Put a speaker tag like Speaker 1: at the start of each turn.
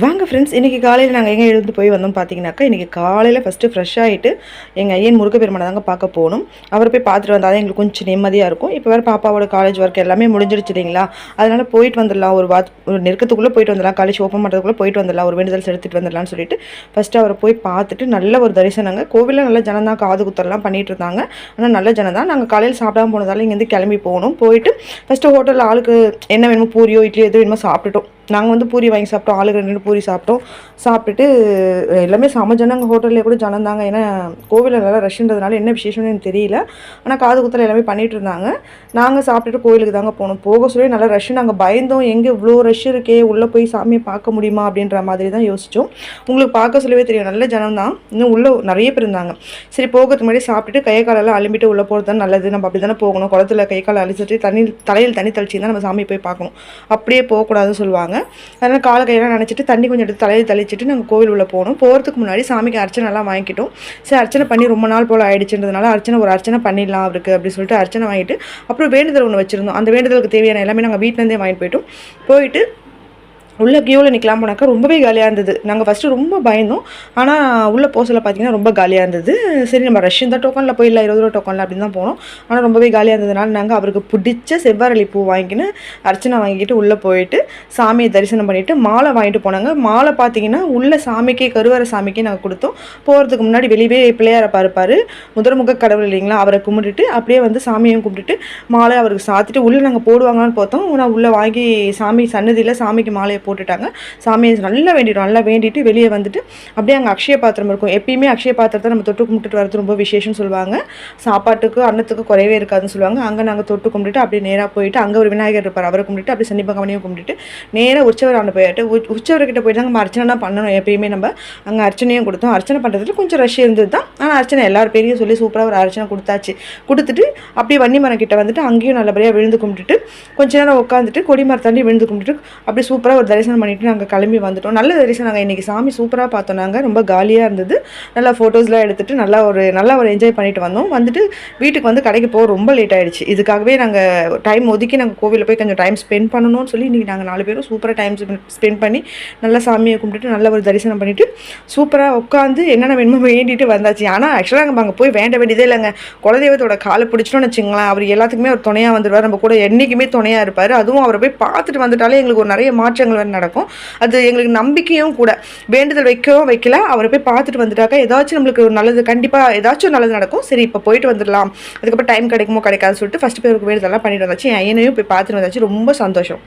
Speaker 1: வாங்க ஃப்ரெண்ட்ஸ் இன்றைக்கி காலையில் நாங்கள் எங்கே எழுந்து போய் வந்தோம் பார்த்தீங்கன்னாக்கா இன்றைக்கி காலையில் ஃபஸ்ட்டு ஃப்ரெஷ் ஆகிட்டு எங்கள் ஐயன் முருக தாங்க பார்க்க போகணும். அவரை போய் பார்த்துட்டு வந்தால் தான் எங்களுக்கு கொஞ்சம் நிம்மதியாக இருக்கும். இப்போ வேறு பாப்பாவோட காலேஜ் ஒர்க் எல்லாமே முடிஞ்சிருச்சு இல்லைங்களா? அதனால் போயிட்டு வந்துடலாம். ஒரு வாத் ஒரு நெருக்கத்துக்குள்ளே போயிட்டு வந்துடலாம். காலேஜ் ஓப்பன் பண்ணுறதுக்குள்ளே போயிட்டு வந்துடலாம். ஒரு வேண்டுதல் எடுத்துகிட்டு வந்துடலாம்னு சொல்லிட்டு ஃபஸ்ட்டு அவரை போய் பார்த்துட்டு நல்ல ஒரு தரிசனங்க கோவிலில் நல்ல ஜனம் தான் காது குத்தரெல்லாம் பண்ணிகிட்டு இருந்தாங்க. ஆனால் நல்ல ஜனம் தான். நாங்கள் காலையில் சாப்பிடாம போனதால் இங்கேருந்து கிளம்பி போகணும். போயிட்டு ஃபஸ்ட்டு ஹோட்டலில் ஆளுக்கு என்ன வேணுமோ பூரியோ இட்லி எது வேணுமோ சாப்பிட்டுட்டோம். நாங்கள் வந்து பூரி வாங்கி சாப்பிட்டோம் ஆளுக்கு ரெண்டு பூரி சாப்பிட்டோம். சாப்பிட்டுட்டு எல்லாமே செம ஜனங்க ஹோட்டல்லே கூட ஜனம் தாங்க. ஏன்னா கோவிலில் நல்லா ரஷ்ன்றதுனால என்ன விசேஷம்னு எனக்கு தெரியல. ஆனால் காது குத்தில் எல்லாமே பண்ணிட்டு இருந்தாங்க. நாங்கள் சாப்பிட்டுட்டு கோவிலுக்கு தாங்க போனோம். போக சொல்லி நல்லா ரஷ் நாங்கள் பயந்தோம். எங்கே இவ்வளோ ரஷ் இருக்கே? உள்ளே போய் சாமியை பார்க்க முடியுமா? அப்படின்ற மாதிரி தான் யோசித்தோம் உங்களுக்கு பார்க்க சொல்லவே தெரியும். நல்ல ஜனம் தான். இன்னும் உள்ளே நிறைய பேர் இருந்தாங்க. சரி போகிறதுக்கு முன்னாடி சாப்பிட்டுட்டு கை காலெல்லாம் அலும்பிட்டு உள்ளே போகிறது தான் நல்லது. நம்ம அப்படி தானே போகணும். குளத்துல கை காலை அழிச்சிட்டு தண்ணி தலையில் தண்ணி தெளிச்சு தான் நம்ம சாமியை போய் பார்க்கணும். அப்படியே போகக்கூடாதுன்னு சொல்லுவாங்க. அதனால் காலை கையெல்லாம் நினச்சிட்டு தண்ணி கொஞ்சம் எடுத்து தலையில் தெளிச்சிட்டு நாங்கள் கோவில் உள்ளே போனோம். போகிறதுக்கு முன்னாடி சாமிக்கு அர்ச்சனை எல்லாம் வாங்கிக்கிட்டோம். சரி அர்ச்சனை பண்ணி ரொம்ப நாள் போல் ஆயிடுச்சுன்றதுனால அர்ச்சனை ஒரு அர்ச்சனை பண்ணிடலாம் அவருக்கு அப்படின்னு சொல்லிட்டு அர்ச்சனை வாங்கிட்டு அப்புறம் வேண்டுதல் ஒன்று வச்சுருந்தோம். அந்த வேண்டுதலுக்கு தேவையான எல்லாமே நாங்கள் வீட்டிலேருந்தே வாங்கிட்டு போயிட்டோம். போயிட்டு உள்ளே கியூவில் நிற்கலாம் போனாக்கா ரொம்பவே காலியாக இருந்தது. நாங்கள் ஃபஸ்ட்டு ரொம்ப பயந்தோம். ஆனால் உள்ளே போசல பார்த்தீங்கன்னா ரொம்ப காலியாக இருந்தது. சரி நம்ம ரஷ்யன் தான் டோக்கனில் போயிடலாம் இருபது ரூபா டோக்கனில் அப்படின்னு தான் போனோம். ஆனால் ரொம்பவே காலியாக இருந்ததுனால நாங்கள் அவருக்கு பிடிச்ச செவ்வாரளி பூ வாங்கிக்கின்னு அர்ச்சனை வாங்கிட்டு உள்ளே போயிட்டு சாமியை தரிசனம் பண்ணிவிட்டு மாலை வாங்கிட்டு போனாங்க. மாலை பார்த்தீங்கன்னா உள்ளே சாமிக்கே கருவறை சாமிக்கே நாங்கள் கொடுத்தோம். போகிறதுக்கு முன்னாடி வெளியே பிள்ளையாரை பார்ப்பார் முதல்முக கடவுள் இல்லைங்களா அவரை கும்பிட்டுட்டு அப்படியே வந்து சாமியையும் கும்பிட்டுட்டு மாலை அவருக்கு சாத்திட்டு உள்ளே நாங்கள் போடுவாங்கன்னு பார்த்தோம். நான் உள்ளே வாங்கி சாமி சன்னதியில் சாமிக்கு மாலையை போட்டுட்டாங்க. சாமியை நல்லா வேண்டிட்டோம். நல்லா வேண்டிட்டு வெளியே வந்துட்டு அப்படியே அங்கே அக்ஷய பாத்திரம் இருக்கும். எப்பயுமே அக்ஷய பாத்திரத்தை நம்ம தொட்டு கும்பிட்டுட்டு வரது ரொம்ப விசேஷம் சொல்லுவாங்க. சாப்பாட்டுக்கு அன்னத்துக்கு குறையவே இருக்காதுன்னு சொல்லுவாங்க. அங்கே நாங்கள் தொட்டு கும்பிட்டுட்டு அப்படியே நேராக போயிட்டு அங்கே ஒரு விநாயகர் இருப்பார். அவரை கும்பிட்டு அப்படியே சனி பகவானையும் கும்பிட்டுட்டு நேராக உற்சவர் ஆண்டு போயிட்டு உற்சவர்கிட்ட போயிட்டு நம்ம அர்ச்சனை பண்ணணும். எப்பயுமே நம்ம அங்கே அர்ச்சனையும் கொடுத்தோம். அர்ச்சனை பண்ணுறதுல கொஞ்சம் ரஷ் இருந்தது தான். ஆனால் அர்ச்சனை எல்லாரும் பேரையும் சொல்லி சூப்பராக ஒரு அர்ச்சனை கொடுத்தாச்சு. கொடுத்துட்டு அப்படியே வன்னி மரம் கிட்ட வந்துட்டு அங்கேயும் நல்லபடியாக விழுந்து கும்பிட்டுட்டு கொஞ்ச நேரம் உட்காந்துட்டு கொடி மரத்தாண்டி விழுந்து கும்பிட்டுட்டு அப்படியே சூப்பராக ஒரு தரிசனம் பண்ணிட்டு நாங்கள் கிளம்பி வந்துட்டோம். நல்ல தரிசனம் நாங்கள் இன்றைக்கி சாமி சூப்பராக பார்த்தோம் நாங்கள் ரொம்ப காலியாக இருந்தது. நல்லா ஃபோட்டோஸ்லாம் எடுத்துகிட்டு நல்லா ஒரு நல்லா ஒரு என்ஜாய் பண்ணிட்டு வந்தோம். வந்துட்டு வீட்டுக்கு வந்து கடைக்கு போக ரொம்ப லேட் ஆகிடுச்சு இதுக்காகவே நாங்கள் டைம் ஒதுக்கி நாங்கள் கோவிலில் போய் கொஞ்சம் டைம் ஸ்பெண்ட் பண்ணணும்னு சொல்லி இன்றைக்கி நாங்கள் நாலு பேரும் சூப்பராக டைம் ஸ்பெண்ட் பண்ணி நல்லா சாமியை கும்பிட்டுட்டு நல்ல ஒரு தரிசனம் பண்ணிவிட்டு சூப்பராக உட்காந்து என்னென்ன வேணுமோ வேண்டிட்டு வந்தாச்சு. ஆனால் ஆக்சுவலாக நம்ம அங்கே போய் வேண்ட வேண்டியதே இல்லைங்க. குலதெய்வத்தோட காலை பிடிச்சிட்டோம்னு வச்சுங்களேன். அவர் எல்லாத்துக்குமே ஒரு துணையாக வந்துடுவார் நம்ம கூட என்றைக்குமே துணையாக இருப்பார். அதுவும் அவரை போய் பார்த்துட்டு வந்துட்டாலே எங்களுக்கு ஒரு நிறைய மாற்றங்கள் வந்து நடக்கும். அது எங்களுக்கு நம்பிக்கையும் கூட. வேண்டுதல் வைக்கவும் வைக்கல. அவரை போய் பார்த்துட்டு வந்துட்டாக்கா ஏதாச்சும் நம்மளுக்கு ஒரு நல்லது கண்டிப்பாக ஏதாச்சும் நல்லது நடக்கும். சரி இப்போ போயிட்டு வந்துடலாம். அதுக்கப்புறம் டைம் கிடைக்குமோ கிடைக்காதுன்னு சொல்லிட்டு ஃபஸ்ட்டு போய் வேண்டுதலாம் பண்ணிட்டு வந்தாச்சு. என் ஐயனையும் போய் பார்த்துட்டு வந்தாச்சு. ரொம்ப சந்தோஷம்.